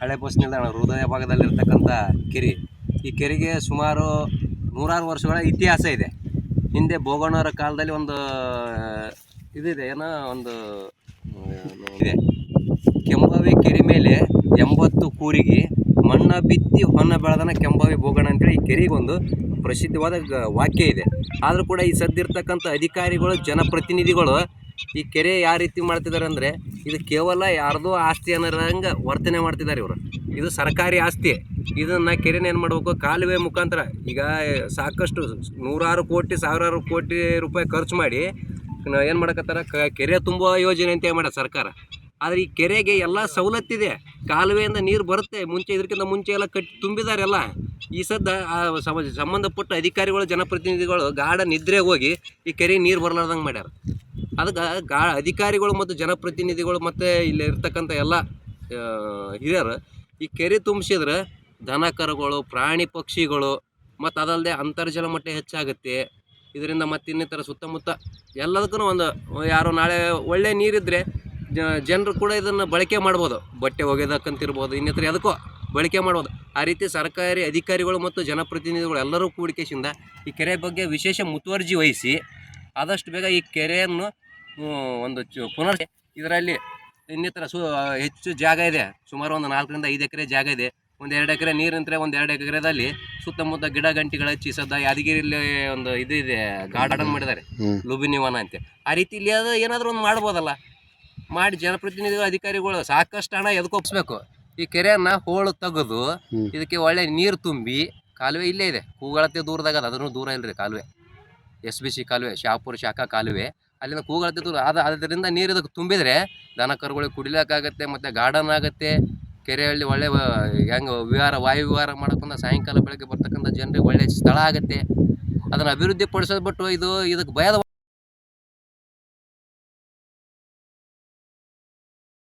ಹಳೆ ಬಸ್ ನಿಲ್ದಾಣ ಹೃದಯ ಭಾಗದಲ್ಲಿರ್ತಕ್ಕಂಥ ಕೆರೆ. ಈ ಕೆರೆಗೆ ಸುಮಾರು ನೂರಾರು ವರ್ಷಗಳ ಇತಿಹಾಸ ಇದೆ. ಹಿಂದೆ ಬೋಗಣ್ಣವರ ಕಾಲದಲ್ಲಿ ಒಂದು ಇದಿದೆ, ಏನೋ ಒಂದು ಇದೆ. ಕೆಂಬಾವಿ ಕೆರೆ ಮೇಲೆ ಎಂಬತ್ತು ಕೂರಿಗೆ ಮಣ್ಣ ಬಿತ್ತಿ ಹೊನ್ನ ಬೆಳೆದನ ಕೆಂಬಾವಿ ಬೋಗಣ ಅಂತೇಳಿ ಈ ಕೆರೆಗೊಂದು ಪ್ರಸಿದ್ಧವಾದ ವಾಕ್ಯ ಇದೆ. ಆದರೂ ಕೂಡ ಈ ಸದ್ದಿರ್ತಕ್ಕಂಥ ಅಧಿಕಾರಿಗಳು, ಜನಪ್ರತಿನಿಧಿಗಳು ಈ ಕೆರೆ ಯಾವ ರೀತಿ ಮಾಡ್ತಿದ್ದಾರೆ ಅಂದರೆ ಇದು ಕೇವಲ ಯಾರ್ದೋ ಆಸ್ತಿ ಅನ್ನೋರಂಗೆ ವರ್ತನೆ ಮಾಡ್ತಿದ್ದಾರೆ ಇವರು. ಇದು ಸರ್ಕಾರಿ ಆಸ್ತಿ. ಇದನ್ನು ಕೆರೆನ ಏನು ಮಾಡಬೇಕು? ಕಾಲುವೆ ಮುಖಾಂತರ. ಈಗ ಸಾಕಷ್ಟು ನೂರಾರು ಕೋಟಿ, ಸಾವಿರಾರು ಕೋಟಿ ರೂಪಾಯಿ ಖರ್ಚು ಮಾಡಿ ಏನು ಮಾಡಕತ್ತಾರ? ಕ ಕೆರೆ ತುಂಬುವ ಯೋಜನೆ ಅಂತ ಮಾಡ್ಯಾರ ಸರ್ಕಾರ. ಆದರೆ ಈ ಕೆರೆಗೆ ಎಲ್ಲ ಸವಲತ್ತಿದೆ ಕಾಲುವೆಯಿಂದ ನೀರು ಬರುತ್ತೆ. ಮುಂಚೆ ಇದಕ್ಕಿಂತ ಮುಂಚೆ ಎಲ್ಲ ಕಟ್ಟಿ ತುಂಬಿದ್ದಾರೆ ಎಲ್ಲ. ಈ ಸದ್ದ ಸಂಬಂಧಪಟ್ಟ ಅಧಿಕಾರಿಗಳು, ಜನಪ್ರತಿನಿಧಿಗಳು ಗಾಢ ನಿದ್ರೆಗೆ ಹೋಗಿ ಈ ಕೆರೆ ನೀರು ಬರಲಾರ್ದಂಗೆ ಮಾಡ್ಯಾರ. ಅದಕ್ಕೆ ಗಾ ಅಧಿಕಾರಿಗಳು ಮತ್ತು ಜನಪ್ರತಿನಿಧಿಗಳು ಮತ್ತು ಇಲ್ಲಿ ಇರ್ತಕ್ಕಂಥ ಎಲ್ಲ ಹಿರಿಯರು ಈ ಕೆರೆ ತುಂಬಿಸಿದ್ರೆ ದನ ಕರುಗಳು, ಪ್ರಾಣಿ ಪಕ್ಷಿಗಳು ಮತ್ತು ಅದಲ್ಲದೆ ಅಂತರ್ಜಲ ಮಟ್ಟ ಹೆಚ್ಚಾಗುತ್ತೆ. ಇದರಿಂದ ಮತ್ತು ಇನ್ನಿತರ ಸುತ್ತಮುತ್ತ ಎಲ್ಲದಕ್ಕೂ ಒಂದು, ಯಾರು ನಾಳೆ ಒಳ್ಳೆ ನೀರಿದ್ದರೆ ಜನರು ಕೂಡ ಇದನ್ನು ಬಳಕೆ ಮಾಡ್ಬೋದು. ಬಟ್ಟೆ ಒಗೆದಕ್ಕಂತಿರ್ಬೋದು, ಇನ್ನಿತರ ಅದಕ್ಕೂ ಬಳಕೆ ಮಾಡ್ಬೋದು. ಆ ರೀತಿ ಸರ್ಕಾರಿ ಅಧಿಕಾರಿಗಳು ಮತ್ತು ಜನಪ್ರತಿನಿಧಿಗಳು ಎಲ್ಲರೂ ಕೂಡಿಕೆಸಿಂದ ಈ ಕೆರೆ ಬಗ್ಗೆ ವಿಶೇಷ ಮುತುವರ್ಜಿ ವಹಿಸಿ ಆದಷ್ಟು ಬೇಗ ಈ ಕೆರೆಯನ್ನು ಒಂದು ಚು ಪುನರ್ ಇದರಲ್ಲಿ ಇನ್ನಿತರ ಸು ಹೆಚ್ಚು ಜಾಗ ಇದೆ. ಸುಮಾರು ಒಂದು ನಾಲ್ಕರಿಂದ ಐದು ಎಕರೆ ಜಾಗ ಇದೆ. ಒಂದು ಎರಡು ಎಕರೆ ನೀರು ನಿಂತರೆ ಒಂದು ಎರಡು ಎಕರೆದಲ್ಲಿ ಸುತ್ತಮುತ್ತ ಗಿಡ ಗಂಟಿಗಳು ಹಚ್ಚಿ ಸದ್ದ ಯಾದಗಿರಿಲಿ ಒಂದು ಇದು ಇದೆ ಗಾರ್ಡನ್ ಮಾಡಿದ್ದಾರೆ. ಲುಬಿನಿವನ ಅಂತ. ಆ ರೀತಿ ಇಲ್ಲಿ ಅದು ಏನಾದರೂ ಒಂದು ಮಾಡ್ಬೋದಲ್ಲ. ಮಾಡಿ ಜನಪ್ರತಿನಿಧಿಗಳು ಅಧಿಕಾರಿಗಳು ಸಾಕಷ್ಟು ಹಣ ಎದ್ಕೊಪ್ಸ್ಬೇಕು ಈ ಕೆರೆಯನ್ನ ಹೋಳು ತೆಗೆದು ಇದಕ್ಕೆ ಒಳ್ಳೆ ನೀರು ತುಂಬಿ ಕಾಲುವೆ ಇಲ್ಲೇ ಇದೆ. ಕೂಗಳತೆ ದೂರದಾಗ ಅದ ಅದನ್ನು ದೂರ ಇಲ್ರಿ ಕಾಲುವೆ. ಎಸ್ ಬಿ ಸಿ ಕಾಲುವೆ, ಶಾಪುರ ಶಾಖಾ ಕಾಲುವೆ. ಅಲ್ಲಿಂದ ಕೂಗಳತೆ ಅದು ಅದ ಅದರಿಂದ ನೀರು ಇದಕ್ಕೆ ತುಂಬಿದರೆ ದನ ಕರುಗಳಿಗೆ ಕುಡಿಲಕ್ಕಾಗತ್ತೆ, ಮತ್ತು ಗಾರ್ಡನ್ ಆಗುತ್ತೆ. ಕೆರೆಯಲ್ಲಿ ಒಳ್ಳೆ ಹೆಂಗೆ ವಿಹಾರ, ವಾಯು ವಿಹಾರ ಮಾಡಕ್ಕಂತ ಸಾಯಂಕಾಲ ಬೆಳಗ್ಗೆ ಬರ್ತಕ್ಕಂಥ ಜನರಿಗೆ ಒಳ್ಳೆ ಸ್ಥಳ ಆಗುತ್ತೆ. ಅದನ್ನು ಅಭಿವೃದ್ಧಿ ಪಡಿಸೋದು ಬಿಟ್ಟು ಇದು ಇದಕ್ಕೆ ಭಯದ